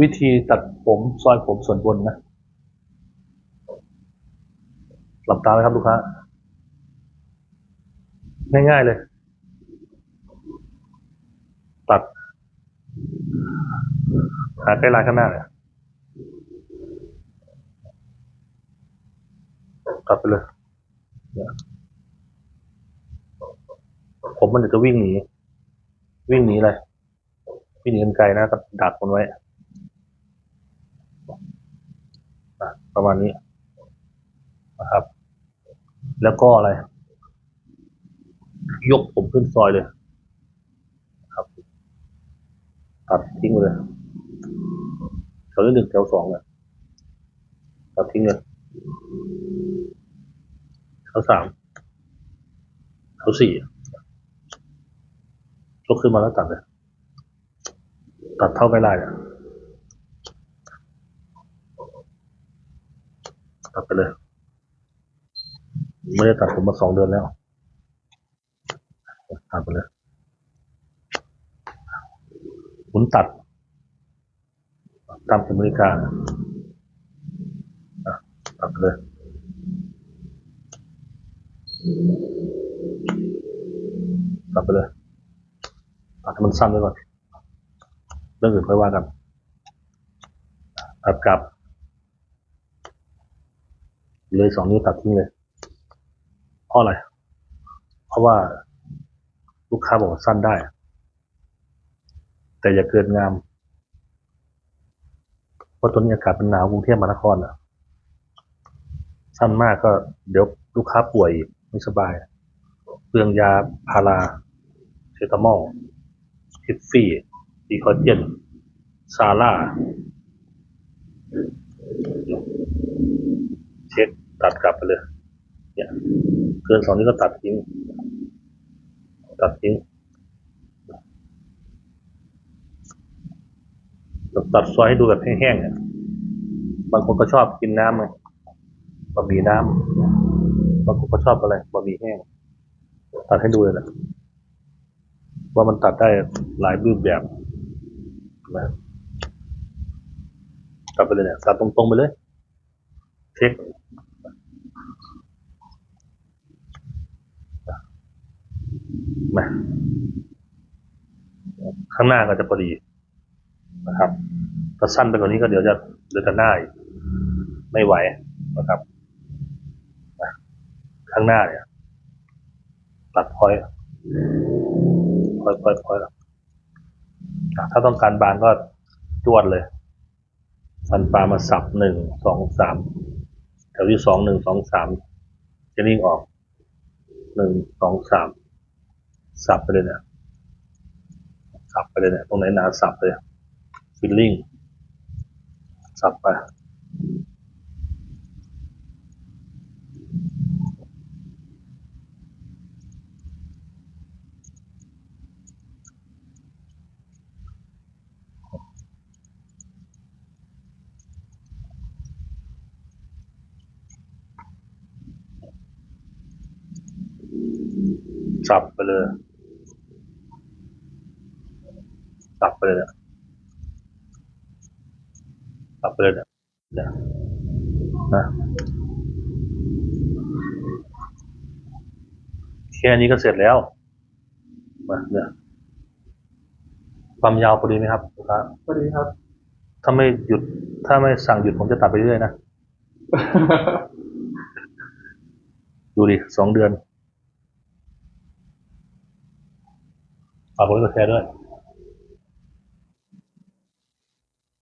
วิธีตัดผมซอยผมส่วนบนนะหลับตาไหมครับลูกค้า ง่ายๆเลย ตัด หาใกล้ลายข้างหน้าเลยตัดไปเลย ผมมันเดี๋ยวจะวิ่งหนี วิ่งหนีเลย วิ่งหนีกันไกลนะก็ดักมันไว้อะ ประมาณนี้นะครับ แล้วก็อะไร ยกผมขึ้นซอยเลยครับตัดทิ้งเลยแถวหนึ่งแถวสองเนี่ยตัดทิ้งเลยแถวสามแถวสี่ยกขึ้นมาแล้วตัดเลยตัดเท่าไม่ได้เนี่ย ตัดไปเลย ไม่ได้ตัดผมมาสองเดือนแล้วตัดไปเลยหมุนตัด ตามอเมริกาตัดไปเลยตัดไปเลยตัดให้มันสั้นไว้ก่อนเรื่องอื่นค่อยว่ากันตัดกลับ เลยสองนิ้วตัดทิ้งเลย เพราะอะไร เพราะว่าลูกค้าบอกว่าสั้นได้ แต่อย่าเกินงาม เพราะตอนนี้อากาศมันหนาวกรุงเทพมหานครอะ สั้นมากก็เดี๋ยวลูกค้าป่วยไม่สบาย เปลืองยาพาราเซตามอลทิฟฟี่ดีคอเจนซาร่าเช็ค ตัดกลับไปเลยเนี่ยเกินสองนี้ก็ตัดทิ้ง ตัดทิ้งตัดซอยให้ดูแบบแห้งๆอะบางคนก็ชอบกินน้ำไงบะหมี่น้ำบางคนก็ชอบอะไรบะหมี่แห้ง ตัดให้ดูเลยแหละว่ามันตัดได้หลายรูปแบบนะตัดไปเลยเนี่ยตัดตรงๆไปเลย เช็ค มาข้างหน้าก็จะพอดีนะครับถ้าสั้นไปกว่านี้ก็เดี๋ยวจะเดี๋ยวจะหน้าอีกไม่ไหวนะครับข้างหน้าเนี่ยตัดพอยพอยพอยพอยถ้าต้องการบางก็จวดเลยฟันปลามาสับหนึ่งสองสามแถวที่สองหนึ่งสองสามจะนิ่งออกหนึ่งสองสาม สับไปเลยเนี่ย สับไปเลยเนี่ย ตรงไหนหนาสับเลยฟิลลิ่ง สับไป สับไปเลย สับไปเลยเนี่ยสับไปเลยเนี่ยเนี่ยนะแค่นี้ก็เสร็จแล้วมาเนี่ยความยาวพอดีไหมครับลูกค้าสวัสดีครับ ถ้าไม่หยุด ถ้าไม่สั่งหยุดผมจะตัดไปเรื่อยๆนะ ดูดิสองเดือน ฝากก